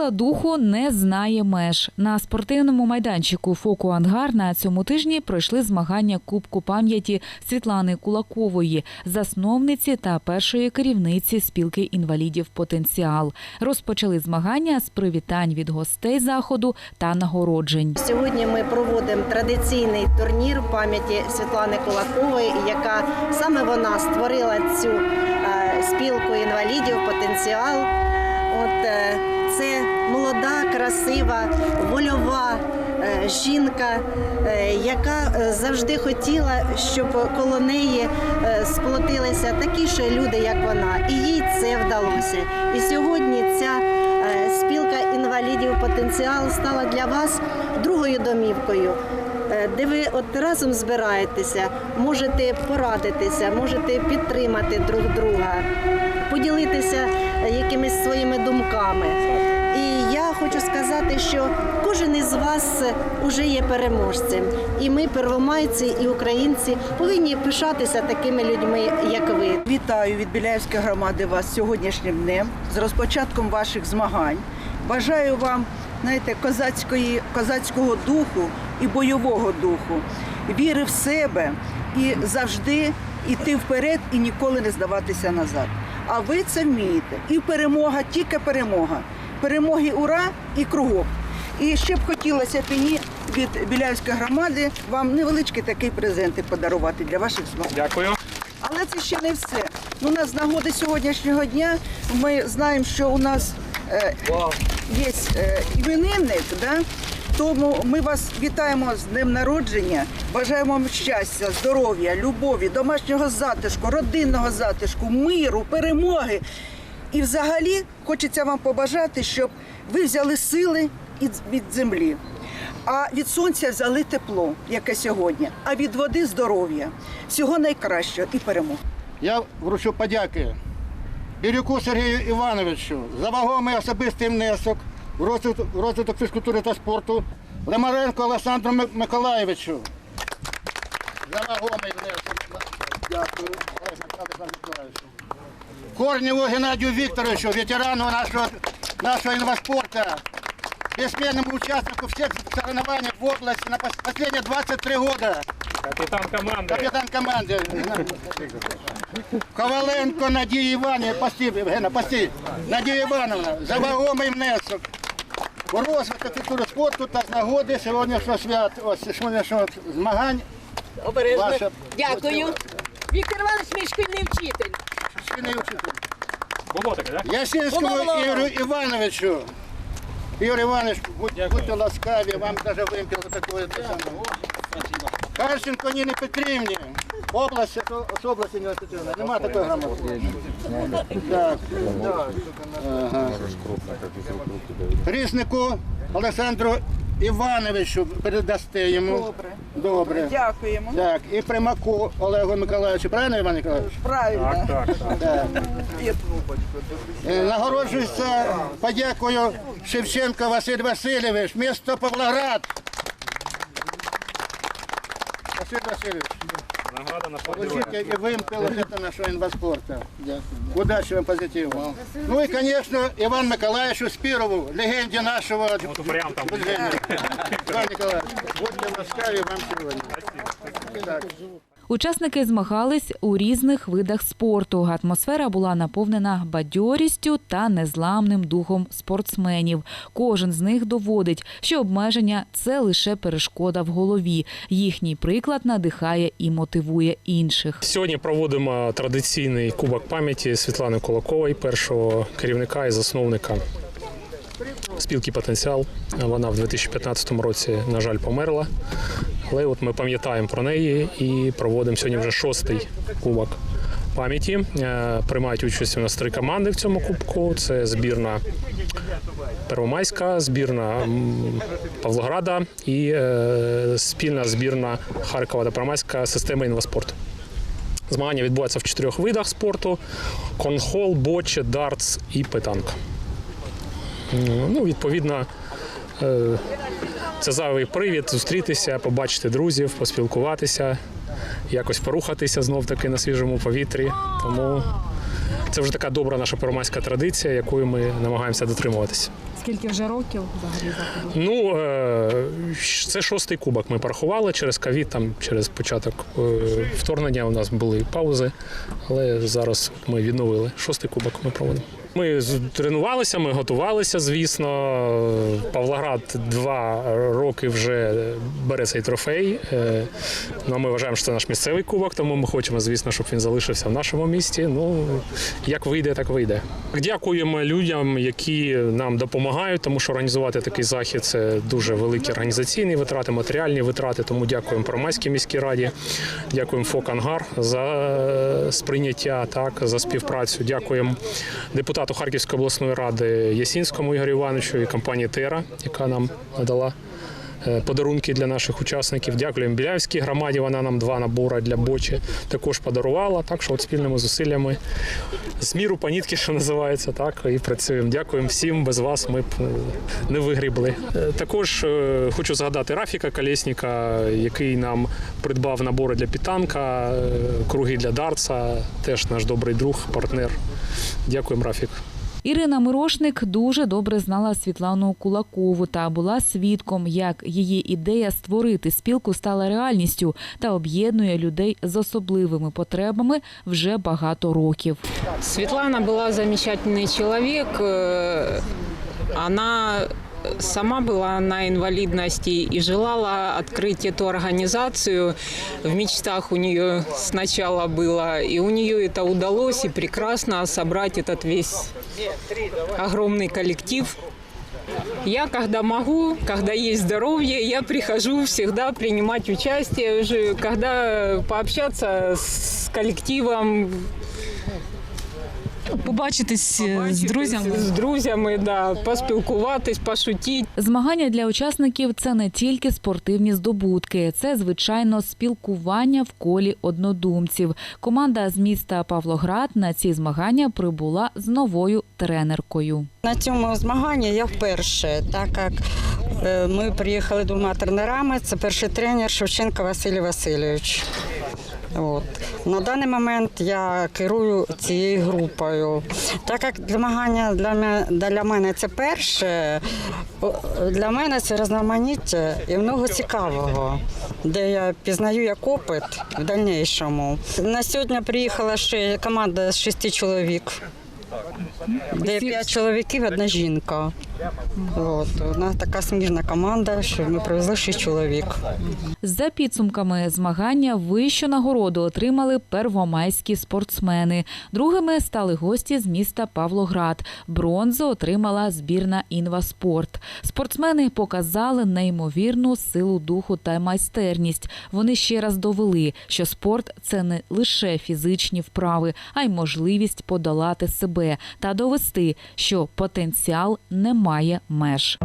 Сила духу не знає меж. На спортивному майданчику Фоку Ангар на цьому тижні пройшли змагання Кубку пам'яті Світлани Кулакової, засновниці та першої керівниці спілки інвалідів Потенціал. Розпочали змагання з привітань від гостей заходу та нагороджень. Сьогодні ми проводимо традиційний турнір пам'яті Світлани Кулакової, яка саме вона створила цю е, спілку інвалідів потенціал. Молода, красива, вольова е, жінка, е, яка е, завжди хотіла, щоб коло неї сплотилися такі ж люди, як вона. І їй це вдалося. І сьогодні ця спілка інвалідів потенціал стала для вас другою домівкою. Де ви от разом збираєтеся, можете порадитися, можете підтримати друг друга, поділитися якимись своїми думками. Хочу сказати, що кожен із вас вже є переможцем. І ми, первомайці і українці, повинні пишатися такими людьми, як ви. Вітаю від Біляївської громади вас сьогоднішнім днем, з розпочатком ваших змагань. Бажаю вам знаєте, козацької, козацького духу і бойового духу, віри в себе і завжди йти вперед і ніколи не здаватися назад. А ви це вмієте. І перемога, тільки перемога. Перемоги ура і кругом. І ще б хотілося б мені від Біляївської громади вам невеличкі такі презенти подарувати для ваших змагань. Дякую. Але це ще не все. Ну, у нас з нагоди сьогоднішнього дня ми знаємо, що у нас е, є е, іменинник, да? тому ми вас вітаємо з днем народження, бажаємо вам щастя, здоров'я, любові, домашнього затишку, родинного затишку, миру, перемоги. І взагалі хочеться вам побажати, щоб ви взяли сили від землі. А від сонця взяли тепло, яке сьогодні, а від води здоров'я. Всього найкращого і перемог. Я вручу подяки Бірюку Сергію Івановичу за вагомий особистий внесок в розвиток, в розвиток фізкультури та спорту, Лемаренко Олександру Миколаєвичу. За вагомий внесок. Дякую. Олександру Миколаєвичу. Корнєву Геннадію Вікторовичу, ветерану нашого, нашого інваспорту, бессменному участнику всех соревнований в области на пос- последние 23 года. Капітан команди. Капітан команди. Коваленко Надія Іванівна, постій, Євгена, постій. Надія Івановна, за вагомий внесок. У розвиток фізкультури спорту та з нагоди сьогоднішнього свят, ось сьогоднішнього змагань. Обережно. Ваша- Дякую. Віктор Іванович, мій шкільний вчитель. Було таке, так? Ясінському. Ігорю Івановичу. Ігор Іванович, будь, будьте ласкаві, вам навіть вимпіл такої. Харченко Ніні Петрівні. Область, з області не Петрівна. Нема такої. Так. Ага. Різнику Олександру Івановичу передасте йому. Добре. Добре. Дякуємо. Так, і Примаку Олегу Миколаївичу. Правильно, Іван Миколаївич? Правильно. Так, так, так. Е, Нагороджується подякою Шевченко Василь Васильович, місто Павлоград. Василь Васильович, Награда на получите и вот это нашего инваспорта. Удачи вам, позитива. Ну и, конечно, Иван Николаевичу Спирову, легенде нашего Вот прям там. движения. Иван Николаевич, будьте ласкаві вам сьогодні. Так. Учасники змагались у різних видах спорту. Атмосфера була наповнена бадьорістю та незламним духом спортсменів. Кожен з них доводить, що обмеження це лише перешкода в голові. Їхній приклад надихає і мотивує інших. Сьогодні проводимо традиційний кубок пам'яті Світлани Кулакової, першого керівника і засновника спілки Потенціал. Вона в 2015 році, на жаль, померла. Але от ми пам'ятаємо про неї і проводимо сьогодні вже шостий кубок пам'яті. Е, Приймають участь у нас три команди в цьому кубку. Це збірна Первомайська, збірна Павлограда і е, спільна збірна Харкова та Первомайська система інваспорту. Змагання відбуваються в чотирьох видах спорту: конхол, боче, дартс і питанка. Ну, відповідно, це зайвий привід зустрітися, побачити друзів, поспілкуватися, якось порухатися знов таки на свіжому повітрі. Тому це вже така добра наша первомайська традиція, якої ми намагаємося дотримуватися. Скільки вже років взагалі заходу? Ну, е, це шостий кубок. Ми порахували через ковід, там через початок е, вторгнення у нас були паузи, але зараз ми відновили. Шостий кубок ми проводимо. Ми тренувалися, ми готувалися, звісно. Павлоград два роки вже бере цей трофей. Е, Ну, ми вважаємо, що це наш місцевий кубок, тому ми хочемо, звісно, щоб він залишився в нашому місті. Ну, як вийде, так вийде. Дякуємо людям, які нам допомагають, тому що організувати такий захід це дуже великі організаційні витрати, матеріальні витрати. Тому дякуємо Промайській міській раді, дякуємо ФОК Ангар за е, сприйняття, так за співпрацю. Дякуємо депутату Харківської обласної ради Ясінському Ігорю Івановичу і компанії Тера, яка нам надала подарунки для наших учасників. Дякуємо Біляївській громаді. Вона нам два набори для бочі також подарувала. Так що от спільними зусиллями з міру по нітки, що називається, так і працюємо. Дякуємо всім. Без вас ми б е, не вигрібли. Е, Також е, хочу згадати Рафіка Колєсніка, який нам придбав набори для підтанка, е, круги для дартса. Теж наш добрий друг, партнер. Дякуємо, Рафік. Ірина Мирошник дуже добре знала Світлану Кулакову та була свідком, як її ідея створити спілку стала реальністю та об'єднує людей з особливими потребами вже багато років. Светлана была замечательный человек. Э, Она сама была на инвалидности и желала открыть эту организацию. В мечтах у нее сначала было, и у нее это удалось, и прекрасно собрать этот весь огромный коллектив. Я, когда могу, когда есть здоровье, я прихожу всегда принимать участие, уже когда пообщаться с коллективом, Побачитись е, з друзями. з друзями, да, поспілкуватись, пошутити. Змагання для учасників це не тільки спортивні здобутки, це звичайно спілкування в колі однодумців. Команда з міста Павлоград на ці змагання прибула з новою тренеркою. На цьому змаганні я вперше, так як е, ми приїхали двома тренерами. Це перший тренер Шевченко Василій Васильович. От. На даний момент я керую цією групою. Так як змагання для мене, це перше, для мене це різноманіття і много цікавого, де я пізнаю як опит в дальнішому. На сьогодні приїхала ще команда з шести чоловік. Де п'ять чоловіків, одна жінка. От. У нас така сміжна команда, що ми привезли шість чоловік. За підсумками змагання вищу нагороду отримали первомайські спортсмени. Другими стали гості з міста Павлоград. Бронзу отримала збірна Інваспорт. Спортсмени показали неймовірну силу духу та майстерність. Вони ще раз довели, що спорт це не лише фізичні вправи, а й можливість подолати себе та довести, що потенціал не має меж.